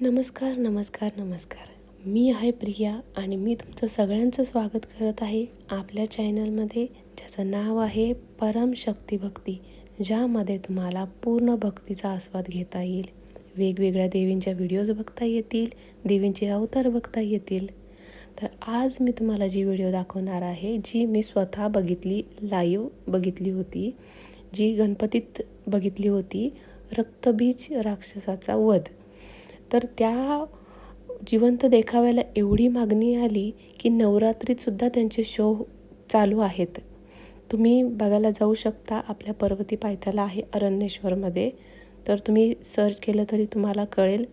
नमस्कार नमस्कार नमस्कार. मी आहे प्रिया आणि मी तुमचं सगळ्यांचं स्वागत करत आहे आपल्या चॅनलमध्ये ज्याचं नाव आहे परम शक्ती भक्ती ज्यामध्ये तुम्हाला पूर्ण भक्तीचा आस्वाद घेता येईल. वेगवेगळ्या देवींच्या व्हिडिओज बघता येतील देवींचे अवतार बघता येतील. तर आज मी तुम्हाला जी व्हिडिओ दाखवणार आहे जी मी स्वतः बघितली लाईव्ह बघितली होती जी गणपतीत बघितली होती रक्तबीज राक्षसाचा वध. तर त्या जिवंत देखाव्याला एवढी मागणी आली की नवरात्रीतसुद्धा त्यांचे शो चालू आहेत. तुम्ही बघायला जाऊ शकता आपल्या पर्वती पायथ्याला आहे अरण्येश्वरमध्ये. तर तुम्ही सर्च केलं तरी तुम्हाला कळेल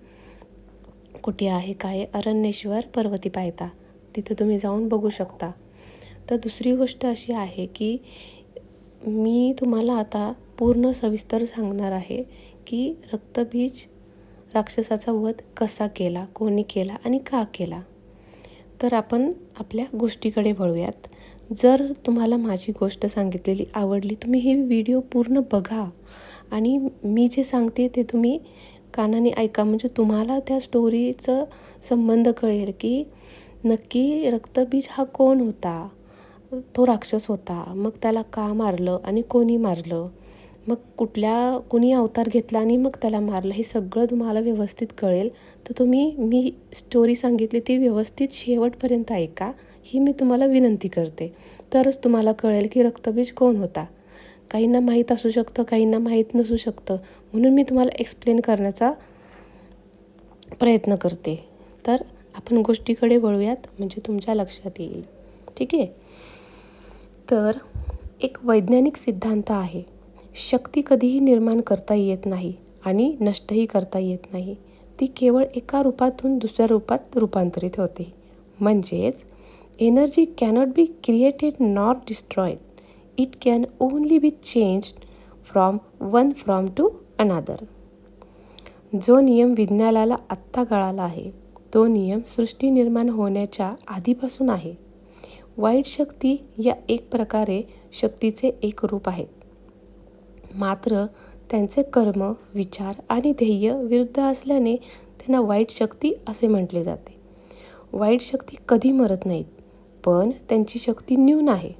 कुठे आहे काय अरण्येश्वर पर्वती पायथा. तिथे तुम्ही जाऊन बघू शकता. तर दुसरी गोष्ट अशी आहे की मी तुम्हाला आता पूर्ण सविस्तर सांगणार आहे की रक्तबीज राक्षसाचा वध कसा केला कोणी केला आणि का केला? तर आपण आपल्या गोष्टीकडे वळूयात. जर तुम्हाला माझी गोष्ट सांगितलेली आवडली तुम्ही ही व्हिडिओ पूर्ण बघा. आणि मी जे सांगते ते तुम्ही कानाने ऐका. म्हणजे तुम्हाला त्या स्टोरीचं संबंध कळेल की नक्की रक्तबीज हा कोण होता? तो राक्षस होता. मग त्याला का मारलं आणि कोणी मारलं? मग कुठल्या कुणी अवतार घेतला आणि मग त्याला मारलं हे सगळं तुम्हाला व्यवस्थित कळेल. तर तुम्ही मी स्टोरी सांगितली ती व्यवस्थित शेवटपर्यंत ऐका ही मी तुम्हाला विनंती करते. तरच तुम्हाला कळेल की रक्तबीज कोण होता. काहींना माहीत असू शकतं काहींना माहीत नसू शकतं. म्हणून मी तुम्हाला एक्सप्लेन करण्याचा प्रयत्न करते. तर आपण गोष्टीकडे वळूयात म्हणजे तुमच्या लक्षात येईल. ठीक आहे? तर एक वैज्ञानिक सिद्धांत आहे. शक्ती कधीही निर्माण करता येत नाही आणि नष्टही करता येत नाही. ती केवळ एका रूपातून दुसऱ्या रूपात रूपांतरित होते. म्हणजेच energy cannot be created not destroyed it can only be change from one from to another जो नियम विज्ञानाला आत्ता कळाला आहे तो नियम सृष्टी निर्माण होण्याच्या आधीपासून आहे. वाईट शक्ती या एक प्रकारे शक्तीचे एक रूप आहेत मात्र त्यांचे कर्म विचार आणि ध्येय विरुद्ध असल्याने त्यांना वाईट शक्ती असे म्हटले जाते. वाईट शक्ती कधी मरत नाहीत पण त्यांची शक्ती न्यून आहे.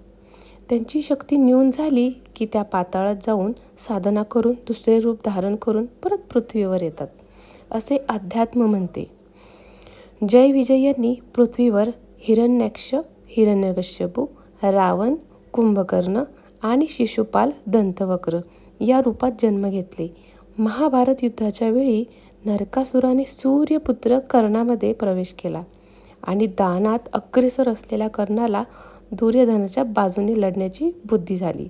त्यांची शक्ती न्यून झाली की त्या पाताळात जाऊन साधना करून दुसरे रूप धारण करून परत पृथ्वीवर येतात असे अध्यात्म म्हणते. जय विजय यांनी पृथ्वीवर हिरण्याक्ष हिरण्यकश्यपू रावण कुंभकर्ण आणि शिशुपाल दंतवक्र या रूपात जन्म घेतले. महाभारत युद्धाच्या वेळी नरकासुराने सूर्यपुत्र कर्णामध्ये प्रवेश केला आणि दानात अग्रेसर असलेल्या कर्णाला दुर्योधनाच्या बाजूने लढण्याची बुद्धी झाली.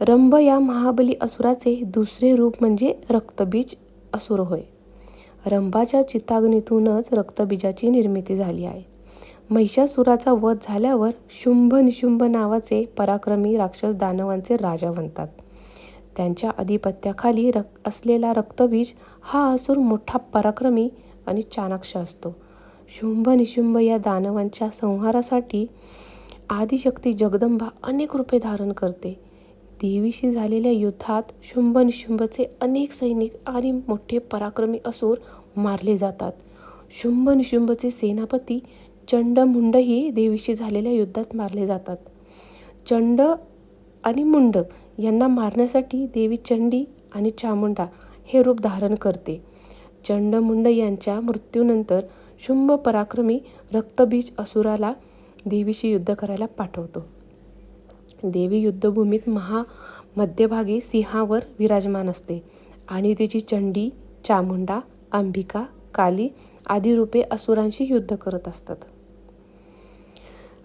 रंभ या महाबली असुराचे दुसरे रूप म्हणजे रक्तबीज असुर होय. रंभाच्या चिताग्नीतूनच रक्तबीजाची निर्मिती झाली आहे. महिषासुराचा वध झाल्यावर शुंभ निशुंभ नावाचे पराक्रमी राक्षस दानवांचे राजा बनतात. त्यांच्या अधिपत्याखाली रक असलेला रक्तबीज हा असुर मोठा पराक्रमी आणि चाणाक्ष असतो. शुंभ निशुंभ या दानवांच्या संहारासाठी आदिशक्ती जगदंबा अनेक रूपे धारण करते. देवीशी झालेल्या युद्धात शुंभ निशुंभचे अनेक सैनिक आणि मोठे पराक्रमी असुर मारले जातात. शुंभ निशुंभचे सेनापती चंडमुंडही देवीशी झालेल्या युद्धात मारले जातात. चंड आणि मुंड यांना मारण्यासाठी देवी चंडी आणि चामुंडा हे रूप धारण करते. चंडमुंड यांच्या मृत्यूनंतर शुंभ पराक्रमी रक्तबीज असुराला देवीशी युद्ध करायला पाठवतो. देवी युद्धभूमीत महा मध्यभागी सिंहावर विराजमान असते आणि तिची चंडी चामुंडा अंबिका काली आदी रूपे असुरांशी युद्ध करत असतात.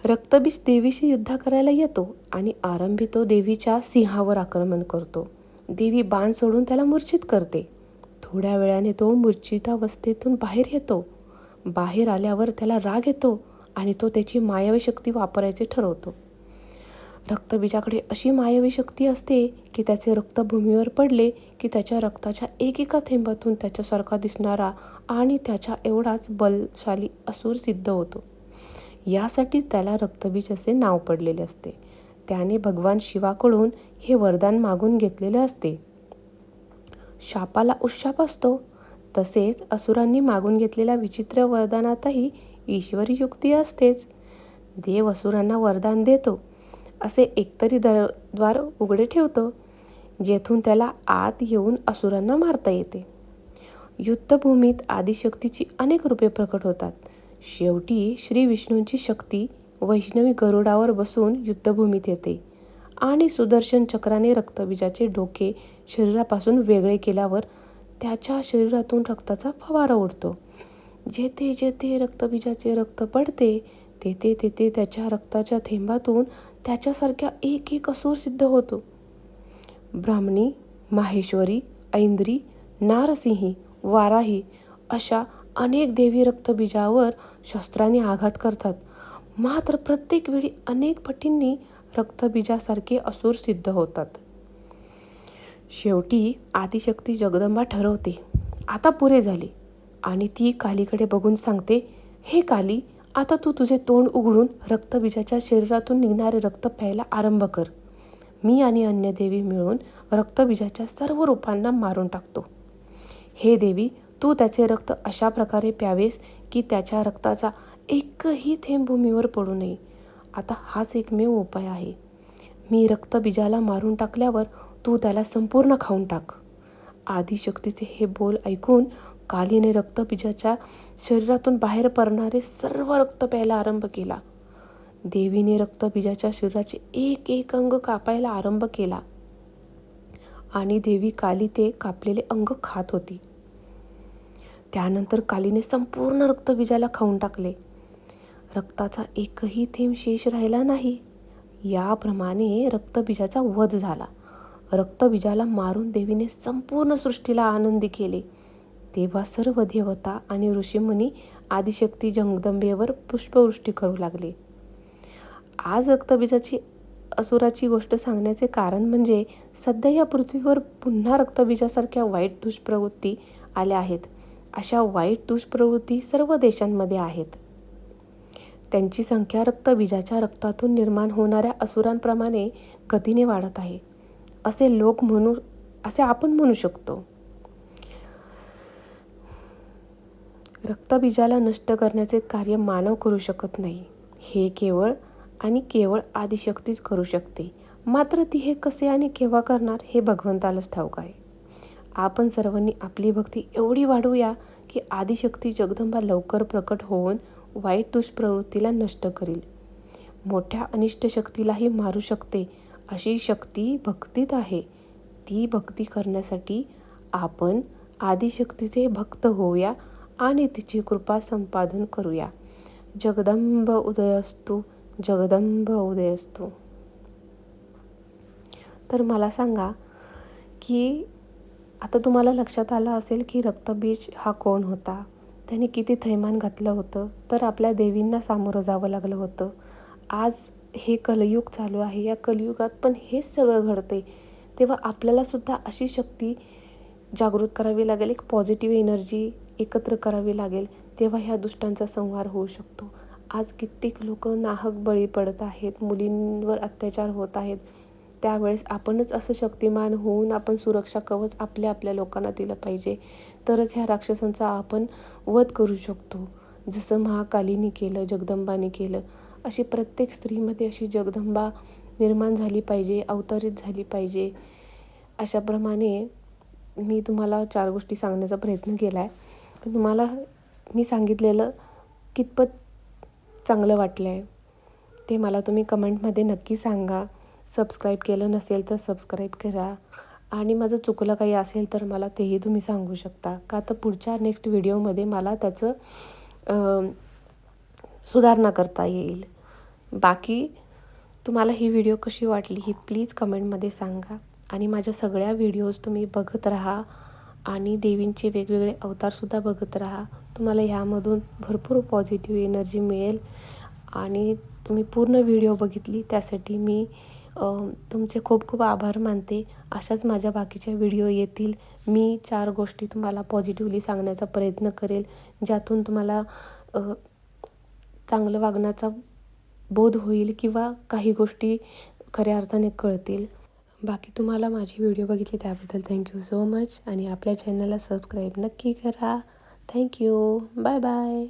रक्तबीज देवीशी युद्ध करायला येतो आणि आरंभी तो देवीच्या सिंहावर आक्रमण करतो. देवी बाण सोडून त्याला मूर्छित करते. थोड्या वेळाने तो मूर्छितावस्थेतून बाहेर येतो. बाहेर आल्यावर त्याला राग येतो आणि तो त्याची मायावी शक्ती वापरायचे ठरवतो. रक्तबीजाकडे अशी मायावी शक्ती असते की त्याचे रक्त भूमीवर पडले की त्याच्या रक्ताच्या एकेका थेंबातून त्याच्यासारखा दिसणारा आणि त्याच्या एवढाच बलशाली असूर सिद्ध होतो. यासाठीच त्याला रक्तबीज असे नाव पडलेले असते. त्याने भगवान शिवाकडून हे वरदान मागून घेतलेले असते. शापाला उशाप असतो. तसेच असुरांनी मागून घेतलेल्या विचित्र वरदानातही ईश्वरी युक्ती असतेच. देव असुरांना वरदान देतो. असे एकतरी दरद्वार उघडे ठेवतो जेथून त्याला आत येऊन असुरांना मारता येते. युद्धभूमीत आदिशक्तीची अनेक रूपे प्रकट होतात. शेवटी श्री विष्णूंची शक्ती वैष्णवी गरुडावर बसून युद्धभूमीत येते आणि सुदर्शन चक्राने रक्तबीजाचे डोके शरीरापासून वेगळे केल्यावर त्याच्या शरीरातून रक्ताचा फवारा उडतो. जेथे जेथे रक्तबीजाचे रक्त पडते तेथे तेथे त्याच्या रक्ताच्या थेंबातून त्याच्यासारख्या एक एक असूर सिद्ध होतो. ब्राह्मणी माहेश्वरी ऐंद्री नारसिंही वाराही अशा अनेक देवी रक्तबीजावर शस्त्राने आघात करतात. मात्र प्रत्येक वेळी अनेक पटींनी रक्तबीजासारखे असूर सिद्ध होतात. शेवटी आदिशक्ती जगदंबा ठरवते. आता पुरे झाले. आणि ती कालीकडे बघून सांगते हे काली आता तू तुझे तोंड उघडून रक्तबीजाच्या शरीरातून निघणारे रक्त प्यायला आरंभ कर. मी आणि अन्य देवी मिळून रक्तबीजाच्या सर्व रूपांना मारून टाकतो. हे देवी तू त्याचे रक्त अशा प्रकारे प्यावेस की त्याच्या रक्ताचा एकही थेंब भूमीवर पडू नये. आता हाच एकमेव उपाय आहे. मी रक्तबीजाला मारून टाकल्यावर तू त्याला संपूर्ण खाऊन टाक. आदिशक्तीचे हे बोल ऐकून कालीने रक्तबीजाच्या शरीरातून बाहेर पडणारे सर्व रक्त प्यायला आरंभ केला. देवीने रक्तबीजाच्या शरीराचे एक एक अंग कापायला आरंभ केला. आणि देवी काली ते कापलेले अंग खात होती. त्यानंतर कालीने संपूर्ण रक्तबीजाला खाऊन टाकले. रक्ताचा एकही थेंब शेष राहिला नाही. याप्रमाणे रक्तबीजाचा वध झाला. रक्तबीजाला मारून देवीने संपूर्ण सृष्टीला आनंदी केले. तेव्हा सर्व देवता आणि ऋषीमुनी आदिशक्ती जगदंबेवर पुष्पवृष्टी करू लागले. आज रक्तबीजाची असुराची गोष्ट सांगण्याचे कारण म्हणजे सध्या या पृथ्वीवर पुन्हा रक्तबीजासारख्या वाईट दुष्प्रवृत्ती आल्या आहेत. अशा वाईट दुष्प्रवृत्ती सर्व देशांमध्ये आहेत. त्यांची संख्या रक्तबीजाच्या रक्तातून निर्माण होणाऱ्या असुरांप्रमाणे गतीने वाढत आहे असे लोक म्हणू असे आपण म्हणू शकतो. रक्तबीजाला नष्ट करण्याचे कार्य मानव करू शकत नाही. हे केवळ आणि केवळ आदिशक्तीच करू शकते. मात्र ती हे कसे आणि केव्हा करणार हे भगवंतालाच ठाऊक आहे. आपण सर्वांनी आपली भक्ती एवढी वाढवूया की आदिशक्ती जगदंबा लवकर प्रकट होऊन वाईट दुष्प्रवृत्तीला नष्ट करील. मोठ्या अनिष्ट शक्तीलाही मारू शकते अशी शक्ती भक्तीत आहे. ती भक्ती करण्यासाठी आपण आदिशक्तीचे भक्त होऊया आणि तिची कृपा संपादन करूया. जगदंब उदयस्तू जगदंब उदयस्तू. तर मला सांगा की आता तुम्हाला लक्षात आलं असेल की रक्तबीज हा कोण होता? त्याने किती थैमान घातलं होतं? तर आपल्या देवींना सामोरं जावं लागलं होतं. आज हे कलयुग चालू आहे. या कलयुगात पण हेच सगळं घडते तेव्हा आपल्यालासुद्धा अशी शक्ती जागृत करावी लागेल एक पॉझिटिव्ह एनर्जी एकत्र करावी लागेल. तेव्हा ह्या दुष्टांचा संहार होऊ शकतो. आज कित्येक लोक नाहक बळी पडत आहेत मुलींवर अत्याचार होत आहेत. त्यावेळेस आपणच असं शक्तिमान होऊन आपण सुरक्षा कवच आपल्या आपल्या लोकांना दिलं पाहिजे. तरच ह्या राक्षसांचा आपण वध करू शकतो. जसं महाकालीने केलं जगदंबाने केलं अशी प्रत्येक स्त्रीमध्ये अशी जगदंबा निर्माण झाली पाहिजे अवतरित झाली पाहिजे. अशाप्रमाणे मी तुम्हाला चार गोष्टी सांगण्याचा प्रयत्न केला आहे तुम्हाला मी सांगितलेलं कितपत चांगलं वाटलं आहे ते मला तुम्ही कमेंटमध्ये नक्की सांगा. सबस्क्राईब केलं नसेल तर सबस्क्राईब करा. आणि माझं चुकलं काही असेल तर मला तेही तुम्ही सांगू शकता. का तर पुढच्या नेक्स्ट व्हिडिओमध्ये मला त्याचं सुधारणा करता येईल. बाकी तुम्हाला ही व्हिडिओ कशी वाटली ही प्लीज कमेंटमध्ये सांगा. आणि माझ्या सगळ्या व्हिडिओज तुम्ही बघत राहा. आणि देवींचे वेगवेगळे अवतारसुद्धा बघत राहा. तुम्हाला ह्यामधून भरपूर पॉझिटिव्ह एनर्जी मिळेल. आणि तुम्ही पूर्ण व्हिडिओ बघितली त्यासाठी मी तुमचे खूप खूप आभार मानते. अशाच माझ्या बाकीच्या व्हिडिओ येतील. मी चार गोष्टी तुम्हाला पॉझिटिव्हली सांगण्याचा प्रयत्न करेल. ज्यातून तुम्हाला चांगलं वागण्याचा बोध होईल किंवा काही गोष्टी खऱ्या अर्थाने कळतील. बाकी तुम्हाला माझी व्हिडिओ बघितली त्याबद्दल थँक्यू सो मच आणि आपल्या चॅनलला सबस्क्राईब नक्की करा. Thank you bye bye